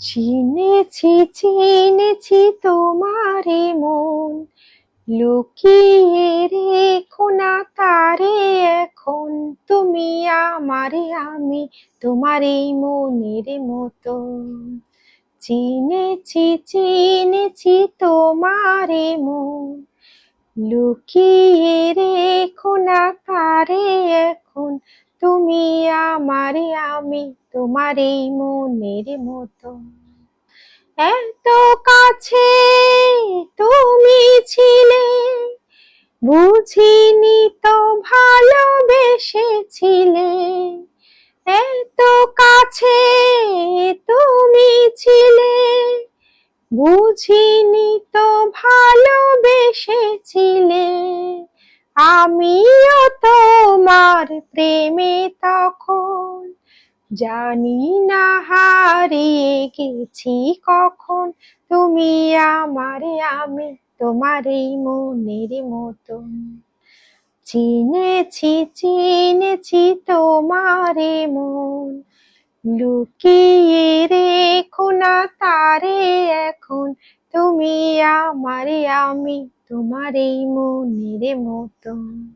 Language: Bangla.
চিনেছি চিনেছি তোমারে মন। লুকিয়ে রেখো না তারে এখন। তুমি আমারে, আমি তোমার এই মনের মতো। চিনেছি চিনেছি তোমারে মন। লুকিয়ে রেখো না তারে এখন। তুমি আমারে, আমি তোমার মনের মতো। এত কাছে তুমি ছিলে, বুঝিনি তো ভালোবেসেছিলে। এত কাছে তুমি ছিলে, বুঝিনি তো ভালোবেসেছিলে। আমিও তোমার প্রেমে তখন জানি না হারিয়ে গেছি কখন। তুমি আমারে, আমি তোমার এই মনের মতন। চিনেছি চিনেছি তোমারে মন। লুকিয়ে রেখো না তারে এখন। তুমি আমারে, আমি তোমার এই মনের মতন।